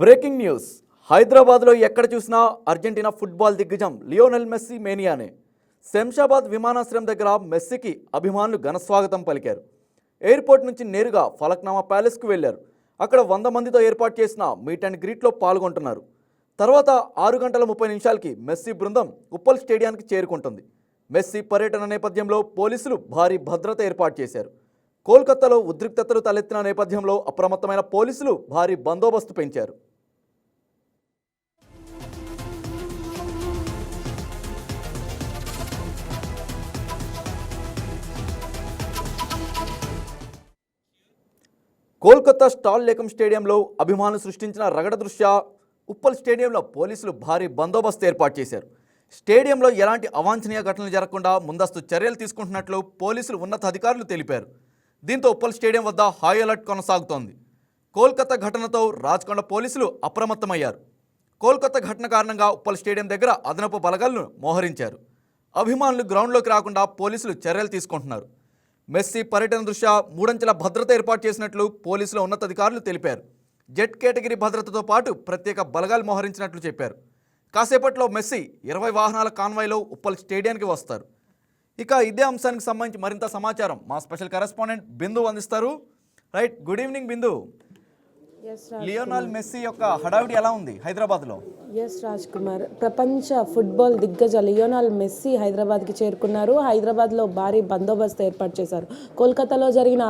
Breaking news. హైదరాబాద్లో ఎక్కడ చూసినా అర్జెంటీనా ఫుట్బాల్ దిగ్గజం లియోనెల్ మెస్సీ మేనియానే. శంషాబాద్ విమానాశ్రయం దగ్గర మెస్సీకి అభిమానులు ఘనస్వాగతం పలికారు. ఎయిర్పోర్ట్ నుంచి నేరుగా ఫలక్నామా ప్యాలెస్కు వెళ్ళారు అక్కడ వంద మందితో ఏర్పాటు చేసిన మీట్ అండ్ గ్రీట్లో పాల్గొంటున్నారు. తర్వాత ఆరు గంటల ముప్పై నిమిషాలకి మెస్సీ బృందం ఉప్పల్ స్టేడియానికి చేరుకుంటుంది. మెస్సీ పర్యటన నేపథ్యంలో పోలీసులు భారీ భద్రత ఏర్పాటు చేశారు. కోల్కతాలో ఉద్రిక్తతలు తలెత్తిన నేపథ్యంలో అప్రమత్తమైన పోలీసులు భారీ బందోబస్తు పెంచారు. కోల్కతా స్టాల్ లేకం స్టేడియంలో అభిమానులు సృష్టించిన రగడ దృశ్య ఉప్పల్ స్టేడియంలో పోలీసులు భారీ బందోబస్తు ఏర్పాటు చేశారు. స్టేడియంలో ఎలాంటి అవాంఛనీయ ఘటనలు జరగకుండా ముందస్తు చర్యలు తీసుకుంటున్నట్లు పోలీసులు ఉన్నతాధికారులు తెలిపారు. దీంతో ఉప్పల్ స్టేడియం వద్ద హై అలర్ట్ కొనసాగుతోంది. కోల్కతా ఘటనతో రాచకొండ పోలీసులు అప్రమత్తమయ్యారు. కోల్కతా ఘటన కారణంగా ఉప్పల్ స్టేడియం దగ్గర అదనపు బలగాలను మోహరించారు. అభిమానులు గ్రౌండ్లోకి రాకుండా పోలీసులు చర్యలు తీసుకుంటున్నారు. మెస్సీ పర్యటన దృష్ట్యా మూడంచెల భద్రత ఏర్పాటు చేసినట్లు పోలీసుల ఉన్నతాధికారులు తెలిపారు. జెట్ కేటగిరీ భద్రతతో పాటు ప్రత్యేక బలగాలు మోహరించినట్లు చెప్పారు. కాసేపట్లో మెస్సీ ఇరవై వాహనాల కాన్వాయ్లో ఉప్పల్ స్టేడియానికి వస్తారు. ఇక ఇదే అంశానికి సంబంధించి మరింత సమాచారం మా స్పెషల్ కరెస్పాండెంట్ బిందు అందిస్తారు. Right good evening Bindu. Lionel Messi యొక్క హడావిడి ఎలా ఉంది హైదరాబాద్లో? ఎస్ రాజ్ కుమార్ ప్రపంచ ఫుట్బాల్ దిగ్గజ లియోనాల్ మెస్సీ హైదరాబాద్కి చేరుకున్నారు. హైదరాబాద్లో భారీ బందోబస్తు ఏర్పాటు చేశారు. కోల్కతాలో జరిగిన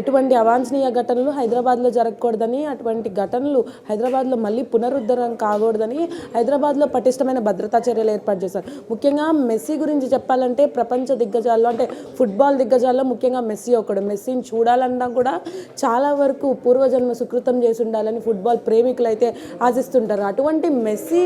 ఎటువంటి అవాంఛనీయ ఘటనలు హైదరాబాద్లో జరగకూడదని అటువంటి ఘటనలు హైదరాబాద్లో మళ్ళీ పునరుద్ధరణ కాకూడదని హైదరాబాద్లో పటిష్టమైన భద్రతా చర్యలు ఏర్పాటు చేశారు. ముఖ్యంగా మెస్సీ గురించి చెప్పాలంటే ప్రపంచ దిగ్గజాల్లో అంటే ఫుట్బాల్ దిగ్గజాల్లో ముఖ్యంగా మెస్సీ ఒకడు. మెస్సీని చూడాలన్నా కూడా చాలా వరకు పూర్వజన్మ సుకృతం చేసి ఉండాలని ఫుట్బాల్ ప్రేమికులు అయితే ఆశిస్తుంటారు. అటువంటి మెస్సీ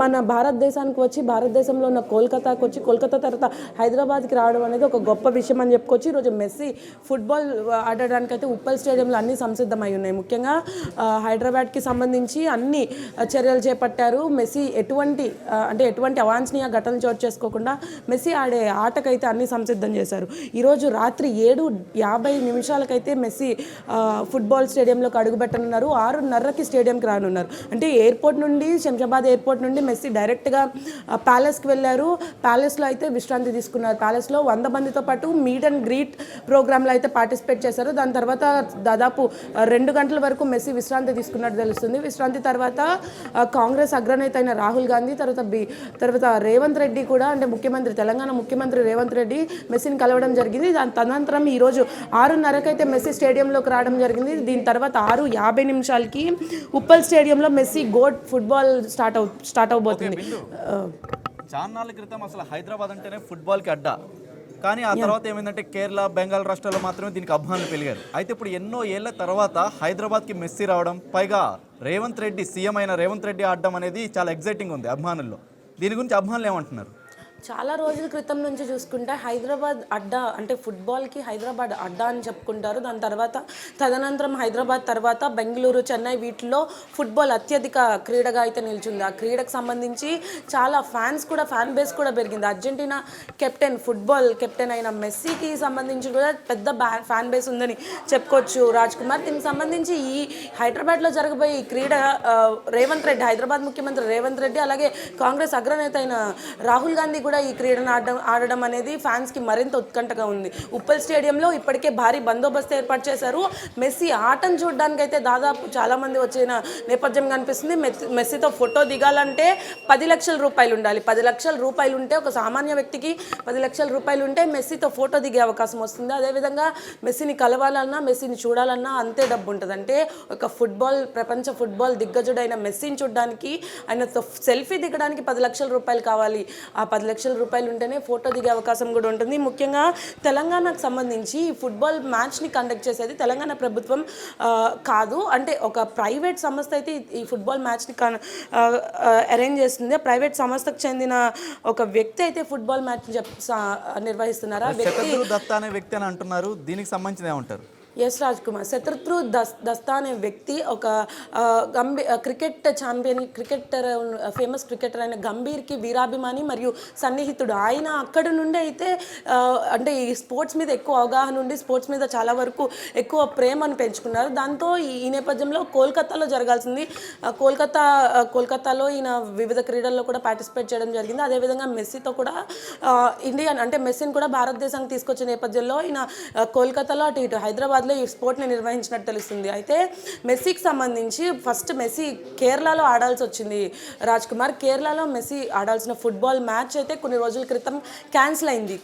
మన భారతదేశానికి వచ్చి భారతదేశంలో ఉన్న కోల్కతాకి వచ్చి కోల్కతా తర్వాత హైదరాబాద్కి రావడం అనేది ఒక గొప్ప విషయం అని చెప్పుకోవచ్చు. ఈరోజు మెస్సీ ఫుట్బాల్ ఆడడానికి అయితే ఉప్పల్ స్టేడియంలో అన్ని సంసిద్ధమై ఉన్నాయి. ముఖ్యంగా హైదరాబాద్కి సంబంధించి అన్ని చర్యలు చేపట్టారు. మెస్సీ ఎటువంటి అంటే ఎటువంటి అవాంఛనీయ ఘటనలు చోటు చేసుకోకుండా మెస్సీ ఆడే ఆటకైతే అన్ని సంసిద్ధం చేశారు. ఈరోజు రాత్రి ఏడు యాభై నిమిషాలకైతే మెస్సీ ఫుట్బాల్ స్టేడియంలోకి రానున్నారు ఆరున్నరకి స్టేడియంకి రానున్నారు. అంటే ఎయిర్పోర్ట్ నుండి శంషాబాద్ ఎయిర్పోర్ట్ నుండి మెస్సీ డైరెక్ట్గా ప్యాలెస్కి వెళ్ళారు. ప్యాలెస్లో అయితే విశ్రాంతి తీసుకున్నారు. ప్యాలెస్లో వంద మందితో పాటు మీట్ అండ్ గ్రీట్ ప్రోగ్రాంలో అయితే పార్టిసిపేట్ చేశారు. దాని తర్వాత దాదాపు రెండు గంటల వరకు మెస్సీ విశ్రాంతి తీసుకున్నట్టు తెలుస్తుంది. విశ్రాంతి తర్వాత కాంగ్రెస్ అగ్రనేత అయిన రాహుల్ గాంధీ తర్వాత బి తర్వాత రేవంత్ రెడ్డి కూడా అంటే ముఖ్యమంత్రి తెలంగాణ ముఖ్యమంత్రి రేవంత్ రెడ్డి మెస్సీని కలవడం జరిగింది. దాని తదనంతరం ఈరోజు ఆరున్నరకైతే మెస్సీ స్టేడియంలోకి రావడం జరిగింది. దీని తర్వాత ఆరు యాభై నిమిషాలకి ఉప్పల్ స్టేడియంలో మెస్సీ గోడ్ ఫుట్బాల్ స్టార్ట్ అవు స్టార్ట్ అవబోతుంది. చాన్నాళ్ళ క్రితం అసలు హైదరాబాద్ అంటేనే ఫుట్బాల్కి అడ్డా. కానీ ఆ తర్వాత ఏమైందంటే కేరళ బెంగాల్ రాష్ట్రాల్లో మాత్రమే దీనికి అభిమానులు పెరిగారు. అయితే ఇప్పుడు ఎన్నో ఏళ్ళ తర్వాత హైదరాబాద్కి మెస్సీ రావడం పైగా రేవంత్ రెడ్డి సీఎం అయిన రేవంత్ రెడ్డి ఆడడం అనేది చాలా ఎగ్జైటింగ్ ఉంది అభిమానుల్లో. దీని గురించి అభిమానులు ఏమంటున్నారు? చాలా రోజుల క్రితం నుంచి చూసుకుంటే హైదరాబాద్ అడ్డా అంటే ఫుట్బాల్కి హైదరాబాద్ అడ్డా అని చెప్పుకుంటారు. దాని తర్వాత తదనంతరం హైదరాబాద్ తర్వాత బెంగళూరు చెన్నై వీటిలో ఫుట్బాల్ అత్యధిక క్రీడగా అయితే నిలిచింది. ఆ క్రీడకు సంబంధించి చాలా ఫ్యాన్స్ కూడా ఫ్యాన్ బేస్ కూడా పెరిగింది. అర్జెంటీనా కెప్టెన్ ఫుట్బాల్ కెప్టెన్ అయిన మెస్సీకి సంబంధించి కూడా పెద్ద బ్యా ఫ్యాన్ బేస్ ఉందని చెప్పుకోవచ్చు రాజ్ కుమార్. దీనికి సంబంధించి ఈ హైదరాబాద్లో జరగబోయే ఈ క్రీడ రేవంత్ రెడ్డి హైదరాబాద్ ముఖ్యమంత్రి రేవంత్ రెడ్డి అలాగే కాంగ్రెస్ అగ్రనేత అయిన రాహుల్ గాంధీ కూడా ఈ క్రీడను ఆడడం ఆడడం అనేది ఫ్యాన్స్కి మరింత ఉత్కంఠగా ఉంది. ఉప్పల్ స్టేడియంలో ఇప్పటికే భారీ బందోబస్తు ఏర్పాటు చేశారు. మెస్సీ ఆటను చూడడానికి అయితే దాదాపు చాలామంది వచ్చిన నేపథ్యం కనిపిస్తుంది మెస్ మెస్సీతో ఫోటో దిగాలంటే పది లక్షల రూపాయలు ఉండాలి. పది లక్షల రూపాయలు ఉంటే ఒక సామాన్య వ్యక్తికి పది లక్షల రూపాయలు ఉంటే మెస్సీతో ఫోటో దిగే అవకాశం వస్తుంది. అదేవిధంగా మెస్సీని కలవాలన్నా మెస్సీని చూడాలన్నా అంతే డబ్బు ఉంటుంది. అంటే ఒక ఫుట్బాల్ ప్రపంచ ఫుట్బాల్ దిగ్గజుడైన మెస్సీని చూడడానికి ఆయనతో సెల్ఫీ దిగడానికి పది లక్షల రూపాయలు కావాలి. ఆ పది లక్షల రూపాయలు ఉంటేనే ఫోటో దిగే అవకాశం కూడా ఉంటుంది. ముఖ్యంగా తెలంగాణకు సంబంధించి ఈ ఫుట్బాల్ మ్యాచ్ని కండక్ట్ చేసేది తెలంగాణ ప్రభుత్వం కాదు. అంటే ఒక ప్రైవేట్ సంస్థ అయితే ఈ- ఫుట్బాల్ మ్యాచ్ని అరేంజ్ చేస్తుంది. ప్రైవేట్ సంస్థకు చెందిన ఒక వ్యక్తి అయితే ఫుట్బాల్ మ్యాచ్ నిర్వహిస్తున్నారు? వ్యక్తి దత్తా అనే వ్యక్తి అని అంటున్నారు. దీనికి సంబంధించిన ఏమంటారు? ఎస్ రాజ్ కుమార్ శతృత్రు దస్ దస్తా అనే వ్యక్తి ఒక గంభీ cricket champion cricketer famous cricketer అయిన గంభీర్కి వీరాభిమాని మరియు సన్నిహితుడు. ఆయన అక్కడ నుండి అయితే అంటే ఈ స్పోర్ట్స్ మీద ఎక్కువ అవగాహన ఉండి స్పోర్ట్స్ మీద చాలా వరకు ఎక్కువ ప్రేమను పెంచుకున్నారు. దాంతో ఈ నేపథ్యంలో కోల్కతాలో జరగాల్సింది కోల్కతా కోల్కతాలో ఈయన వివిధ క్రీడల్లో కూడా పార్టిసిపేట్ చేయడం జరిగింది. అదేవిధంగా మెస్సీతో కూడా ఇండియన్ అంటే మెస్సీని కూడా భారతదేశానికి తీసుకొచ్చే నేపథ్యంలో ఈయన కోల్కతాలో అటు ఇటు హైదరాబాద్ హైదరాబాద్లో ఈ స్పోర్ట్ని నిర్వహించినట్టు తెలుస్తుంది. అయితే మెస్సీకి సంబంధించి ఫస్ట్ మెస్సీ కేరళలో ఆడాల్సి వచ్చింది రాజ్ కుమార్. కేరళలో మెస్సీ ఆడాల్సిన ఫుట్బాల్ మ్యాచ్ అయితే కొన్ని రోజుల క్రితం క్యాన్సిల్ అయింది.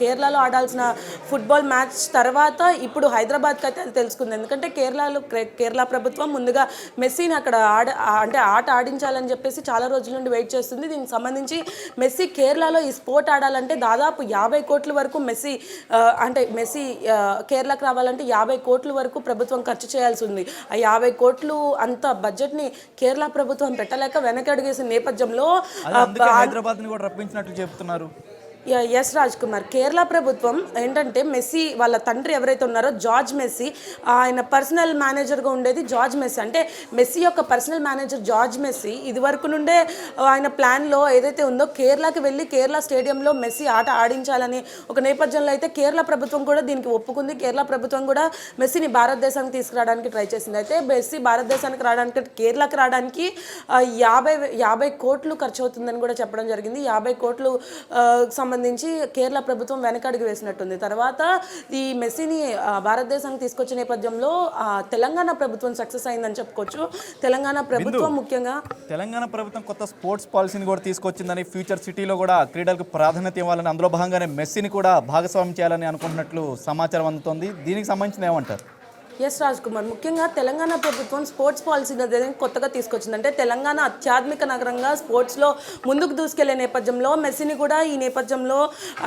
కేరళలో ఆడాల్సిన ఫుట్బాల్ మ్యాచ్ తర్వాత ఇప్పుడు హైదరాబాద్కి అయితే అది తెలుసుకుంది. ఎందుకంటే కేరళలో కేరళ ప్రభుత్వం ముందుగా మెస్సీని అక్కడ ఆడ అంటే ఆట ఆడించాలని చెప్పేసి చాలా రోజుల నుండి వెయిట్ చేస్తుంది. దీనికి సంబంధించి మెస్సీ కేరళలో ఈ స్పోర్ట్ ఆడాలంటే దాదాపు యాభై కోట్ల వరకు మెస్సీ అంటే మెస్సీ కేరళకు రావాలంటే యాభై కోట్ల వరకు ప్రభుత్వం ఖర్చు చేయాల్సి ఉంది. ఆ యాభై కోట్లు అంత బడ్జెట్ని కేరళ ప్రభుత్వం పెట్టలేక వెనకడుగేసిన నేపథ్యంలో హైదరాబాద్ని కూడా రప్పించినట్లు చెప్తున్నారు ఎస్ రాజ్ కుమార్ కేరళ ప్రభుత్వం ఏంటంటే మెస్సీ వాళ్ళ తండ్రి ఎవరైతే ఉన్నారో జార్జ్ మెస్సీ ఆయన పర్సనల్ మేనేజర్గా ఉండేది జార్జ్ మెస్సీ. అంటే మెస్సీ యొక్క పర్సనల్ మేనేజర్ జార్జ్ మెస్సీ. ఇది వరకు నుండే ఆయన ప్లాన్లో ఏదైతే ఉందో కేరళకి వెళ్ళి కేరళ స్టేడియంలో మెస్సీ ఆట ఆడించాలని ఒక నేపథ్యంలో అయితే కేరళ ప్రభుత్వం కూడా దీనికి ఒప్పుకుంది. కేరళ ప్రభుత్వం కూడా మెస్సీని భారతదేశానికి తీసుకురావడానికి ట్రై చేసింది. అయితే మెస్సీ భారతదేశానికి రావడానికి కేరళకి రావడానికి యాభై యాభై కోట్లు ఖర్చు అవుతుందని కూడా చెప్పడం జరిగింది. యాభై కోట్లు సంబంధించి సంబంధించి కేరళ ప్రభుత్వం వెనకడుగు వేసినట్టుంది. తర్వాత ఈ మెస్సీని భారతదేశానికి తీసుకొచ్చే నేపథ్యంలో తెలంగాణ ప్రభుత్వం సక్సెస్ అయిందని చెప్పుకోవచ్చు. తెలంగాణ ప్రభుత్వం ముఖ్యంగా తెలంగాణ ప్రభుత్వం కొత్త స్పోర్ట్స్ పాలసీని కూడా తీసుకొచ్చిందని ఫ్యూచర్ సిటీలో కూడా క్రీడలకు ప్రాధాన్యత ఇవ్వాలని అందులో భాగంగానే మెస్సీని కూడా భాగస్వామ్యం చేయాలని అనుకుంటున్నట్లు సమాచారం అందుతోంది. దీనికి సంబంధించిన ఏమంటారు? ఎస్ రాజ్ కుమార్ ముఖ్యంగా తెలంగాణ ప్రభుత్వం స్పోర్ట్స్ పాలసీ అనేది కొత్తగా తీసుకొచ్చింది అంటే తెలంగాణ అత్యాధునిక నగరంగా స్పోర్ట్స్లో ముందుకు దూసుకెళ్ళే నేపథ్యంలో మెస్సీని కూడా ఈ నేపథ్యంలో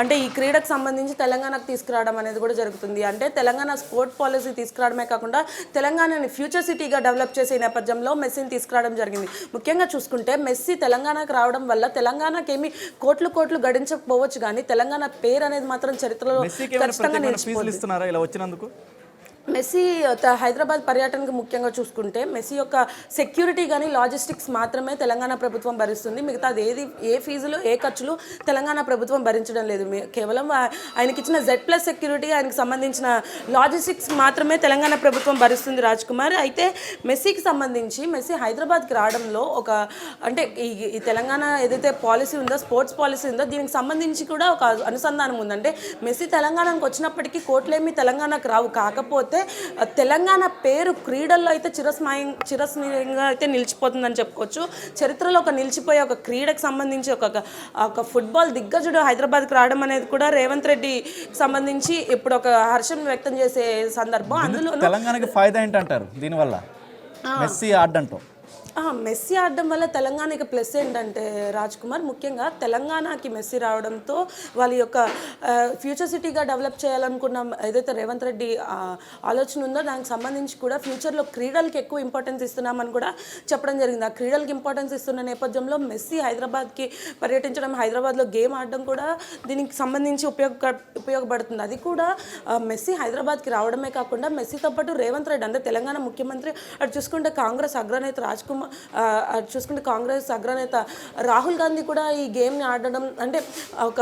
అంటే ఈ క్రీడకు సంబంధించి తెలంగాణకు తీసుకురావడం అనేది కూడా జరుగుతుంది. అంటే తెలంగాణ స్పోర్ట్ పాలసీ తీసుకురావడమే కాకుండా తెలంగాణని ఫ్యూచర్ సిటీగా డెవలప్ చేసే నేపథ్యంలో మెస్సీని తీసుకురావడం జరిగింది. ముఖ్యంగా చూసుకుంటే మెస్సీ తెలంగాణకు రావడం వల్ల తెలంగాణకి ఏమి కోట్లు కోట్లు గడించకపోవచ్చు కానీ తెలంగాణ పేరు అనేది మాత్రం చరిత్రలో ఖచ్చితంగా ఇస్తున్నారా ఇలా వచ్చినందుకు? మెస్సీ హైదరాబాద్ పర్యటనకు ముఖ్యంగా చూసుకుంటే మెస్సీ యొక్క సెక్యూరిటీ కానీ లాజిస్టిక్స్ మాత్రమే తెలంగాణ ప్రభుత్వం భరిస్తుంది. మిగతా అది ఏది ఏ ఫీజులు ఏ ఖర్చులు తెలంగాణ ప్రభుత్వం భరించడం లేదు. మీ- కేవలం ఆయనకి ఇచ్చిన జెడ్ ప్లస్ సెక్యూరిటీ ఆయనకి సంబంధించిన లాజిస్టిక్స్ మాత్రమే తెలంగాణ ప్రభుత్వం భరిస్తుంది రాజ్ కుమార్. అయితే మెస్సీకి సంబంధించి మెస్సీ హైదరాబాద్కి రావడంలో ఒక అంటే ఈ ఈ తెలంగాణ ఏదైతే పాలసీ ఉందో స్పోర్ట్స్ పాలసీ ఉందో దీనికి సంబంధించి కూడా ఒక అనుసంధానం ఉందంటే మెస్సీ తెలంగాణకు వచ్చినప్పటికీ కోట్లేమి తెలంగాణకు రావు. కాకపోతే ఆ, తెలంగాణ పేరు క్రీడల్లో అయితే చిరస్మయం చిరస్మయంగా అయితే నిలిచిపోతుందని చెప్పుకోవచ్చు. చరిత్రలో ఒక నిలిచిపోయే ఒక క్రీడకు సంబంధించి ఒక ఒక ఫుట్బాల్ దిగ్గజుడు హైదరాబాద్కి రావడం అనేది కూడా రేవంత్ రెడ్డి సంబంధించి ఇప్పుడు ఒక హర్షం వ్యక్తం చేసే సందర్భం. అందులో తెలంగాణకి ఫాయిదా ఏంటంటారు? దీనివల్ల మెస్సీ ఆడ్డంతో ఆ, మెస్సీ ఆడడం వల్ల తెలంగాణకి ప్లస్ ఏంటంటే రాజ్ కుమార్ ముఖ్యంగా తెలంగాణకి మెస్సీ రావడంతో వాళ్ళ యొక్క ఫ్యూచర్ సిటీగా డెవలప్ చేయాలనుకున్న ఏదైతే రేవంత్ రెడ్డి ఆలోచన ఉందో దానికి సంబంధించి కూడా ఫ్యూచర్లో క్రీడలకు ఎక్కువ ఇంపార్టెన్స్ ఇస్తున్నామని కూడా చెప్పడం జరిగింది. ఆ క్రీడలకు ఇంపార్టెన్స్ ఇస్తున్న నేపథ్యంలో మెస్సీ హైదరాబాద్కి పర్యటించడం హైదరాబాద్లో గేమ్ ఆడడం కూడా దీనికి సంబంధించి ఉపయోగ ఉపయోగపడుతుంది. అది కూడా మెస్సీ హైదరాబాద్కి రావడమే కాకుండా మెస్సీతో పాటు రేవంత్ రెడ్డి అంటే తెలంగాణ ముఖ్యమంత్రి. అటు చూసుకుంటే కాంగ్రెస్ అగ్రనేత రాజ్ కుమార్ చూసుకుంటే కాంగ్రెస్ అగ్రనేత రాహుల్ గాంధీ కూడా ఈ గేమ్ని ఆడడం అంటే ఒక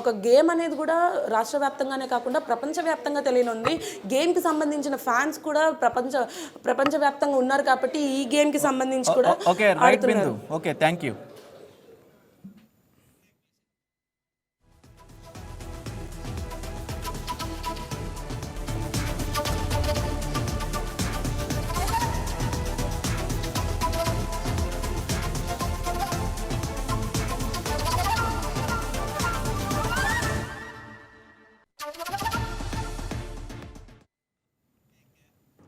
ఒక గేమ్ అనేది కూడా రాష్ట్ర వ్యాప్తంగానే కాకుండా ప్రపంచవ్యాప్తంగా తెలియనుంది. గేమ్కి సంబంధించిన ఫ్యాన్స్ కూడా ప్రపంచ ప్రపంచవ్యాప్తంగా ఉన్నారు కాబట్టి ఈ గేమ్కి సంబంధించి కూడా okay right Bindu. Okay thank you.